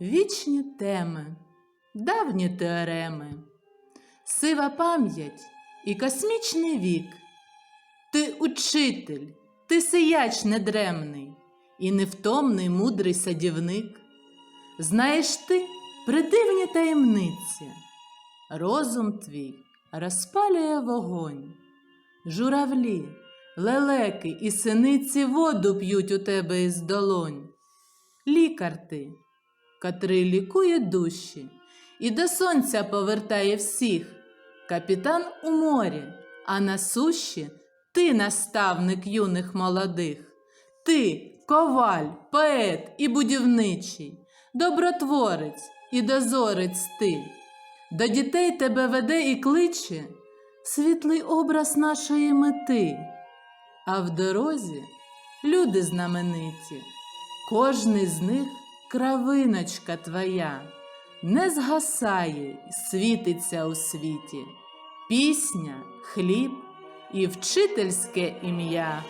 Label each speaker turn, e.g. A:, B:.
A: Вічні теми, давні теореми, сива пам'ять і космічний вік. Ти учитель, ти сияч недремний і невтомний мудрий садівник. Знаєш ти придивні таємниці, розум твій розпалює вогонь. Журавлі, лелеки і синиці воду п'ють у тебе із долонь. Лікар ти, котрий лікує душі і до сонця повертає всіх. Капітан у морі, а на суші ти наставник юних молодих. Ти коваль, поет і будівничий, добротворець і дозорець ти. До дітей тебе веде і кличе світлий образ нашої мети, а в дорозі люди знамениті, кожний з них кравиночка твоя, не згасає і світиться у світі, пісня, хліб і вчительське ім'я.